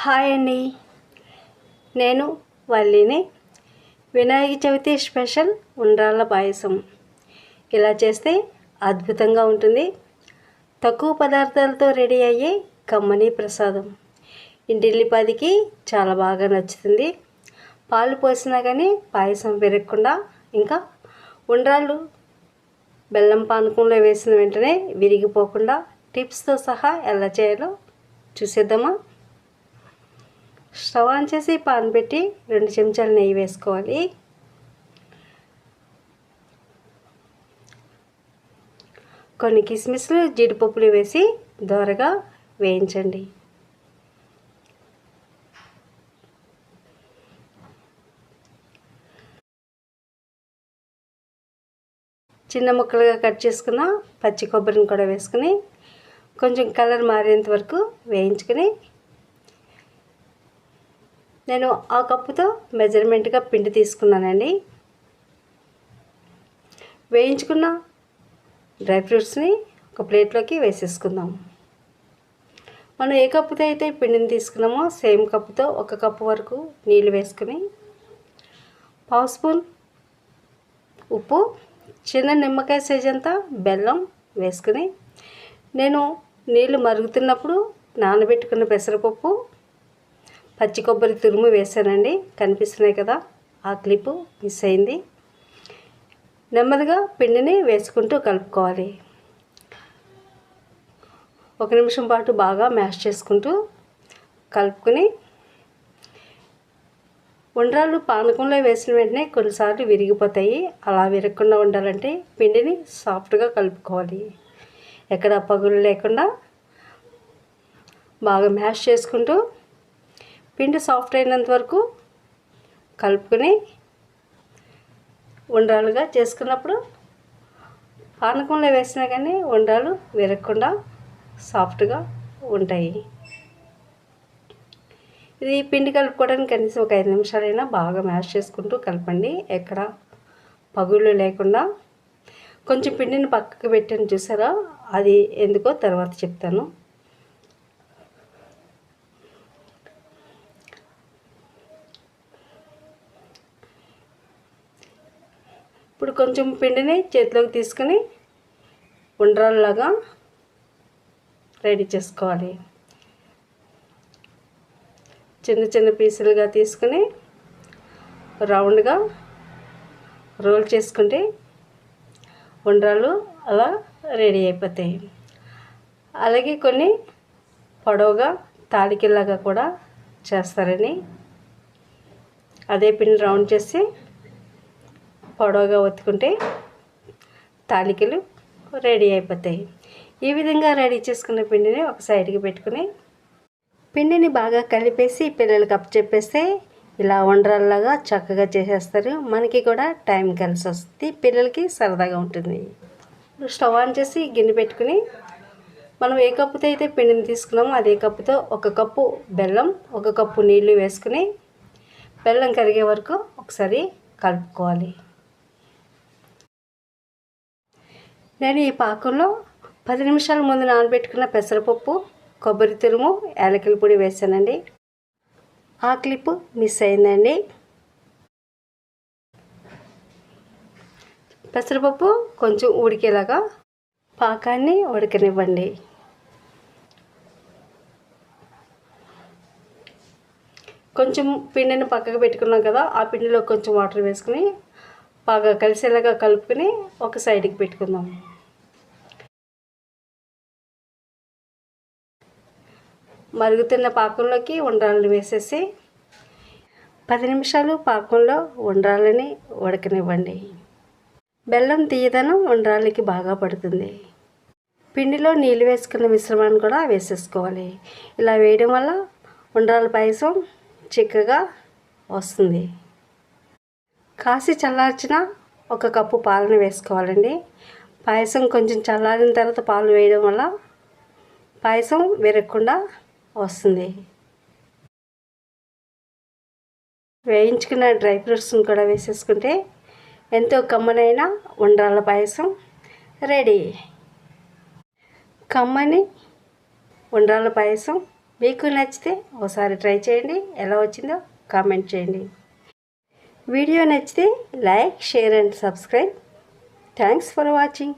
Hi అండి. నేను వల్లిని. వినాయక చవితి స్పెషల్ ఉండ్రాళ్ళ పాయసం. ఇలా చేస్తే అద్భుతంగా ఉంటుంది. తక్కువ పదార్థాలతో రెడీ అయ్యే కమ్మని ప్రసాదం. ఇంటిల్లిపాదికి చాలా బాగా నచ్చుతుంది. పాలు పోసినా కానీ పాయసం విరగకుండా ఇంకా ఉండ్రాళ్ళు బెల్లం పానకంలో వేసిన వెంటనే విరిగిపోకుండా టిప్స్తో సహా ఎలా చేయాలో చూసేద్దామా? స్టవ్ ఆన్ చేసి పాన్ పెట్టి రెండు చెంచాలు నెయ్యి వేసుకోవాలి. కొన్ని కిస్మిస్లు జీడిపప్పులు వేసి దోరగా వేయించండి. చిన్న ముక్కలుగా కట్ చేసుకున్న పచ్చి కొబ్బరిని కూడా వేసుకుని కొంచెం కలర్ మారేంత వరకు వేయించుకుని నేను ఆ కప్పుతో మెజర్మెంట్గా పిండి తీసుకున్నానండి. వేయించుకున్న డ్రై ఫ్రూట్స్ని ఒక ప్లేట్లోకి వేసేసుకుందాం. మనం ఏ కప్పుతో అయితే పిండిని తీసుకున్నామో సేమ్ కప్పుతో ఒక కప్పు వరకు నీళ్ళు వేసుకుని పావు స్పూన్ ఉప్పు చిన్న నిమ్మకాయ సైజ్ అంతా బెల్లం వేసుకుని నేను నీళ్ళు మరుగుతున్నప్పుడు నానబెట్టుకున్న పెసరపప్పు పచ్చి కొబ్బరి తురుము వేసానండి కనిపిస్తున్నాయి కదా ఆ క్లిప్ మిస్ అయింది. నెమ్మదిగా పిండిని వేసుకుంటూ కలుపుకోవాలి. ఒక నిమిషం పాటు బాగా మ్యాష్ చేసుకుంటూ కలుపుకొని ఉండ్రాళ్ళు పానకంలో వేసిన వెంటనే కొన్నిసార్లు విరిగిపోతాయి. అలా విరగకుండా ఉండాలంటే పిండిని సాఫ్ట్గా కలుపుకోవాలి. ఎక్కడ పగులు లేకుండా బాగా మ్యాష్ చేసుకుంటూ పిండి సాఫ్ట్ అయినంత వరకు కలుపుకొని ఉండ్రాలుగా చేసుకున్నప్పుడు పానకంలో వేసినా కానీ ఉండ్రాలు విరగకుండా సాఫ్ట్గా ఉంటాయి. ఇది పిండి కలుపుకోవడానికి కనీసం ఒక ఐదు నిమిషాలైనా బాగా మ్యాష్ చేసుకుంటూ కలపండి. ఎక్కడ పగుళ్ళు లేకుండా. కొంచెం పిండిని పక్కకు పెట్టాను చూసారా? అది ఎందుకో తర్వాత చెప్తాను. ఇప్పుడు కొంచెం పిండిని చేతిలోకి తీసుకుని ఉండ్రాల్లాగా రెడీ చేసుకోవాలి. చిన్న చిన్న పీసులుగా తీసుకుని రౌండ్గా రోల్ చేసుకుంటే ఉండ్రాలు అలా రెడీ అయిపోతాయి. అలాగే కొన్ని పొడవుగా తాడికిల్లాగా కూడా చేస్తారని అదే పిండి రౌండ్ చేసి పొడవుగా ఒత్తుకుంటే తాలికలు రెడీ అయిపోతాయి. ఈ విధంగా రెడీ చేసుకున్న పిండిని ఒక సైడ్కి పెట్టుకుని పిండిని బాగా కలిపేసి పిల్లలకి అప్పచెప్పేస్తే ఇలా వండరాల్లాగా చక్కగా చేసేస్తారు. మనకి కూడా టైం కలిసి వస్తుంది. పిల్లలకి సరదాగా ఉంటుంది. స్టవ్ ఆన్ చేసి గిన్నె పెట్టుకుని మనం ఏ కప్పుతో అయితే పిండిని తీసుకున్నామో అదే కప్పుతో ఒక కప్పు బెల్లం ఒక కప్పు నీళ్ళు వేసుకుని బెల్లం కరిగే వరకు ఒకసారి కలుపుకోవాలి. నేను ఈ పాకంలో పది నిమిషాల ముందు నానబెట్టుకున్న పెసరపప్పు కొబ్బరి తురుము యాలకుల పొడి వేసానండి ఆ క్లిప్ మిస్ అయిందండి. పెసరపప్పు కొంచెం ఉడికేలాగా పాకాన్ని ఉడకనివ్వండి. కొంచెం పిండిని పక్కకు పెట్టుకున్నాం కదా ఆ పిండిలో కొంచెం వాటర్ వేసుకుని బాగా కలిసేలాగా కలుపుకొని ఒక సైడ్కి పెట్టుకుందాం. మరుగుతున్న పాకంలోకి ఉండ్రాలను వేసేసి పది నిమిషాలు పాకంలో ఉండ్రాలని ఉడకనివ్వండి. బెల్లం తీయదనం ఉండ్రాలకి బాగా పడుతుంది. పిండిలో నీళ్ళు వేసుకున్న మిశ్రమాన్ని కూడా వేసేసుకోవాలి. ఇలా వేయడం వల్ల ఉండ్రాల పాయసం చిక్కగా వస్తుంది. కాసి చల్లార్చిన ఒక కప్పు పాలను వేసుకోవాలండి. పాయసం కొంచెం చల్లారిన తర్వాత పాలు వేయడం వల్ల పాయసం విరగకుండా వస్తుంది. వేయించుకున్న డ్రై ఫ్రూట్స్ని కూడా వేసేసుకుంటే ఎంతో కమ్మనైన ఉండ్రాళ్ళ పాయసం రెడీ. కమ్మని ఉండ్రాళ్ళ పాయసం మీకు నచ్చితే ఒకసారి ట్రై చేయండి. ఎలా వచ్చిందో కామెంట్ చేయండి. వీడియో నచ్చితే like share and subscribe. Thanks for watching